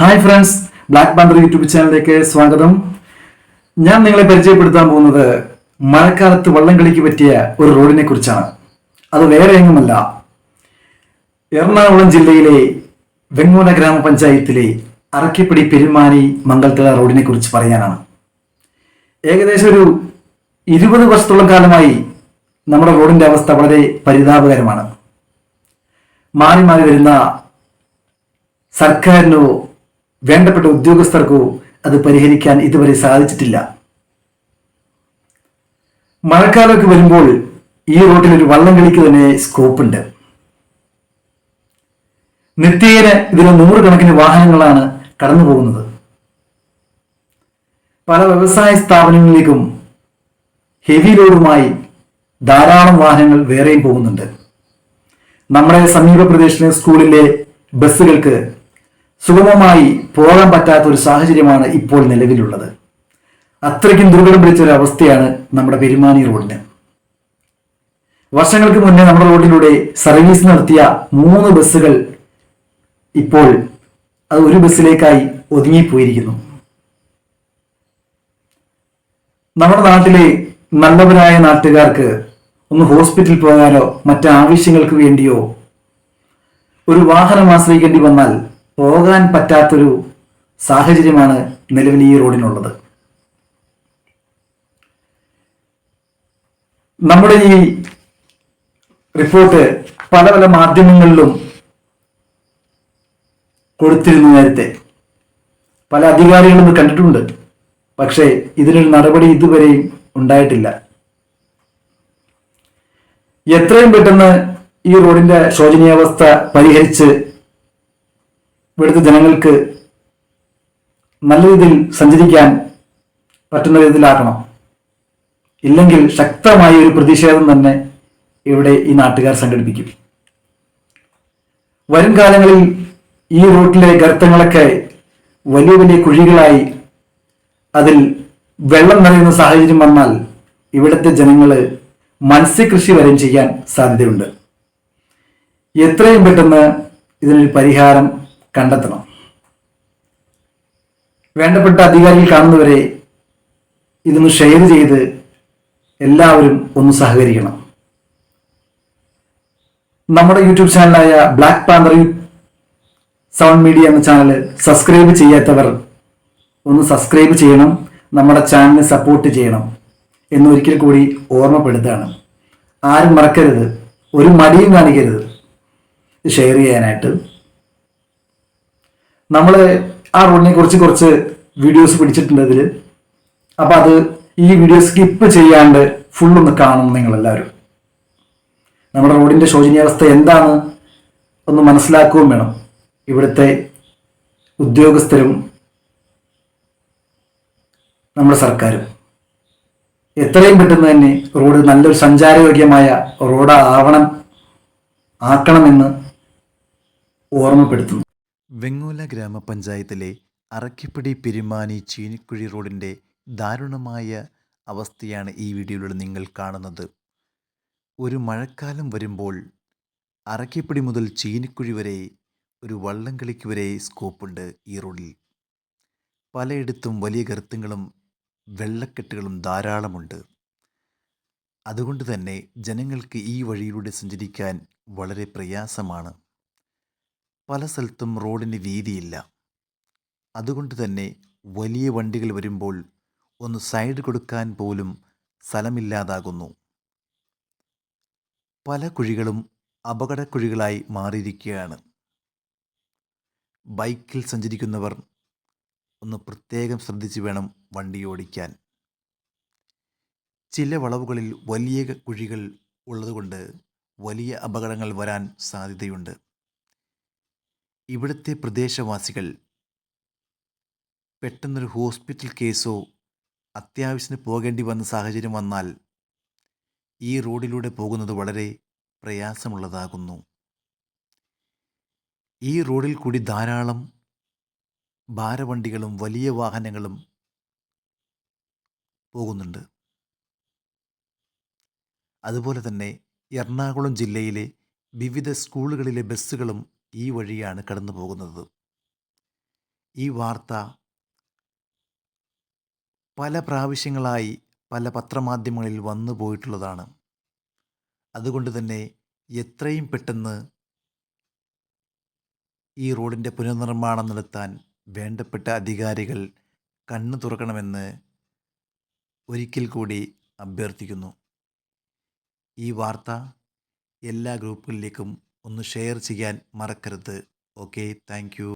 Hi friends Black Panther YouTube ചാനലിലേക്ക് സ്വാഗതം. ഞാൻ നിങ്ങളെ പരിചയപ്പെടുത്താൻ പോകുന്നത് മഴക്കാലത്ത് വള്ളം കളിക്ക് പറ്റിയ ഒരു റോഡിനെ കുറിച്ചാണ്. അത് വേറെ എങ്ങുമല്ല. എറണാകുളം ജില്ലയിലെ വെങ്ങോല ഗ്രാമപഞ്ചായത്തിലെ അറക്കിപ്പടി പെരുമാനി മംഗൾത്തല റോഡിനെ കുറിച്ച് പറയാനാണ്. ഏകദേശം ഒരു ഇരുപത് വർഷത്തോളം കാലമായി നമ്മുടെ റോഡിന്റെ അവസ്ഥ വളരെ പരിതാപകരമാണ്. മാറി മാറി വരുന്ന സർക്കാരിനോ വേണ്ടപ്പെട്ട ഉദ്യോഗസ്ഥർക്കോ അത് പരിഹരിക്കാൻ ഇതുവരെ സാധിച്ചിട്ടില്ല. മഴക്കാലമൊക്കെ വരുമ്പോൾ ഈ റോഡിൽ ഒരു വള്ളം കളിക്ക് തന്നെ സ്കോപ്പ് ഉണ്ട് നിത്യേന ഇതിന് നൂറുകണക്കിന് വാഹനങ്ങളാണ് കടന്നു പോകുന്നത്. പല വ്യവസായ സ്ഥാപനങ്ങളിലേക്കും ഹെവി ലോഡുമായി ധാരാളം വാഹനങ്ങൾ വേറെയും പോകുന്നുണ്ട്. നമ്മുടെ സമീപ പ്രദേശത്തെ സ്കൂളിലെ ബസ്സുകൾക്ക് സുഗമമായി പോകാൻ പറ്റാത്ത ഒരു സാഹചര്യമാണ് ഇപ്പോൾ നിലവിലുള്ളത്. അത്രയ്ക്കും ദുർഘടം പിടിച്ച ഒരു അവസ്ഥയാണ് നമ്മുടെ പെരുമാനി റോഡിന്. വർഷങ്ങൾക്ക് മുന്നേ നമ്മുടെ റോഡിലൂടെ സർവീസ് നടത്തിയ മൂന്ന് ബസ്സുകൾ ഇപ്പോൾ അത് ഒരു ബസ്സിലേക്കായി ഒതുങ്ങിപ്പോയിരിക്കുന്നു. നമ്മുടെ നാട്ടിലെ നല്ലവരായ നാട്ടുകാർക്ക് ഒന്ന് ഹോസ്പിറ്റൽ പോകാനോ മറ്റ് ആവശ്യങ്ങൾക്ക് വേണ്ടിയോ ഒരു വാഹനം ആശ്രയിക്കേണ്ടി വന്നാൽ പോകാൻ പറ്റാത്തൊരു സാഹചര്യമാണ് നിലവിൽ ഈ റോഡിനുള്ളത്. നമ്മുടെ ഈ റിപ്പോർട്ട് പല പല മാധ്യമങ്ങളിലും കൊടുത്തിരുന്നു നേരത്തെ. പല അധികാരികളും കണ്ടിട്ടുണ്ട്. പക്ഷേ ഇതിനൊരു നടപടി ഇതുവരെയും ഉണ്ടായിട്ടില്ല. എത്രയും പെട്ടെന്ന് ഈ റോഡിന്റെ ശോചനീയാവസ്ഥ പരിഹരിച്ച് ഇവിടുത്തെ ജനങ്ങൾക്ക് നല്ല രീതിയിൽ സഞ്ചരിക്കാൻ പറ്റുന്ന രീതിയിലാക്കണം ഇല്ലെങ്കിൽ ശക്തമായ ഒരു പ്രതിഷേധം തന്നെ ഇവിടെ ഈ നാട്ടുകാർ സംഘടിപ്പിക്കും. വരും കാലങ്ങളിൽ ഈ റൂട്ടിലെ ഗർത്തങ്ങളൊക്കെ വലിയ വലിയ കുഴികളായി അതിൽ വെള്ളം നിറയുന്ന സാഹചര്യം വന്നാൽ ഇവിടുത്തെ ജനങ്ങൾ മത്സ്യകൃഷി വരെയും ചെയ്യാൻ സാധ്യതയുണ്ട്. എത്രയും പെട്ടെന്ന് ഇതിനൊരു പരിഹാരം കണ്ടെത്തണം. വേണ്ടപ്പെട്ട അധികാരികൾ കാണുന്നവരെ ഇതൊന്ന് ഷെയർ ചെയ്ത് എല്ലാവരും ഒന്ന് സഹകരിക്കണം. നമ്മുടെ യൂട്യൂബ് ചാനലായ ബ്ലാക്ക് പാന്തർ സൗണ്ട് മീഡിയ എന്ന ചാനൽ സബ്സ്ക്രൈബ് ചെയ്യാത്തവർ ഒന്ന് സബ്സ്ക്രൈബ് ചെയ്യണം. നമ്മുടെ ചാനലിനെ സപ്പോർട്ട് ചെയ്യണം എന്ന് ഒരിക്കൽ കൂടി ഓർമ്മപ്പെടുത്തുകയാണ്. ആരും മറക്കരുത്. ഒരു മടിയും കാണിക്കരുത്. ഷെയർ ചെയ്യാനായിട്ട്. നമ്മൾ ആ റോഡിനെ കുറിച്ച് കുറച്ച് വീഡിയോസ് പിടിച്ചിട്ടുണ്ട് ഇതിൽ അപ്പം അത് ഈ വീഡിയോ സ്കിപ്പ് ചെയ്യാണ്ട് ഫുള്ളൊന്ന് കാണണം നിങ്ങളെല്ലാവരും. നമ്മുടെ റോഡിന്റെ ശോചനീയാവസ്ഥ എന്താണ് ഒന്ന് മനസ്സിലാക്കുകയും വേണം. ഇവിടുത്തെ ഉദ്യോഗസ്ഥരും നമ്മുടെ സർക്കാരും. എത്രയും പെട്ടെന്ന് തന്നെ റോഡ് നല്ലൊരു സഞ്ചാരയോഗ്യമായ റോഡാവണം ആക്കണമെന്ന് ഓർമ്മപ്പെടുത്തുന്നു. വെങ്ങോല ഗ്രാമപഞ്ചായത്തിലെ അറക്കിപ്പടി പെരുമാനി ചീനിക്കുഴി റോഡിന്റെ ദാരുണമായ അവസ്ഥയാണ് ഈ വീഡിയോയിലൂടെ നിങ്ങൾ കാണുന്നത്. ഒരു മഴക്കാലം വരുമ്പോൾ അറക്കിപ്പടി മുതൽ ചീനിക്കുഴി വരെ ഒരു വള്ളംകളിക്ക് വരെ സ്കോപ്പുണ്ട് ഈ റോഡിൽ. പലയിടത്തും വലിയ ഗർത്തങ്ങളും വെള്ളക്കെട്ടുകളും ധാരാളമുണ്ട്. അതുകൊണ്ട് തന്നെ ജനങ്ങൾക്ക് ഈ വഴിയിലൂടെ സഞ്ചരിക്കാൻ വളരെ പ്രയാസമാണ്. പല സ്ഥലത്തും റോഡിന് വീതിയില്ല. അതുകൊണ്ട് തന്നെ വലിയ വണ്ടികൾ വരുമ്പോൾ ഒന്ന് സൈഡ് കൊടുക്കാൻ പോലും സ്ഥലമില്ലാതാകുന്നു. പല കുഴികളും അപകടക്കുഴികളായി മാറിയിരിക്കുകയാണ്. ബൈക്കിൽ സഞ്ചരിക്കുന്നവർ ഒന്ന് പ്രത്യേകം ശ്രദ്ധിച്ച് വേണം വണ്ടി ഓടിക്കാൻ. ചില വളവുകളിൽ വലിയ കുഴികൾ ഉള്ളതുകൊണ്ട് വലിയ അപകടങ്ങൾ വരാൻ സാധ്യതയുണ്ട്. ഇവിടുത്തെ പ്രദേശവാസികൾ പെട്ടെന്നൊരു ഹോസ്പിറ്റൽ കേസോ അത്യാവശ്യത്തിന് പോകേണ്ടി വന്ന സാഹചര്യം വന്നാൽ ഈ റോഡിലൂടെ പോകുന്നത് വളരെ പ്രയാസമുള്ളതാകുന്നു. ഈ റോഡിൽ കൂടി ധാരാളം ഭാരവണ്ടികളും വലിയ വാഹനങ്ങളും പോകുന്നുണ്ട്. അതുപോലെ തന്നെ എറണാകുളം ജില്ലയിലെ വിവിധ സ്കൂളുകളിലെ ബസ്സുകളും ഈ വഴിയാണ് കടന്നു പോകുന്നത്. ഈ വാർത്ത പല പ്രാവശ്യങ്ങളായി പല പത്രമാധ്യമങ്ങളിൽ വന്നു പോയിട്ടുള്ളതാണ്. അതുകൊണ്ട് തന്നെ എത്രയും പെട്ടെന്ന് ഈ റോഡിന്റെ പുനർനിർമ്മാണം നടത്താൻ വേണ്ടപ്പെട്ട അധികാരികൾ കണ്ണു തുറക്കണമെന്ന് ഒരിക്കൽ കൂടി അഭ്യർത്ഥിക്കുന്നു. ഈ വാർത്ത എല്ലാ ഗ്രൂപ്പുകളിലേക്കും ഒന്ന് ഷെയർ ചെയ്യാൻ മറക്കരുത്. Okay thank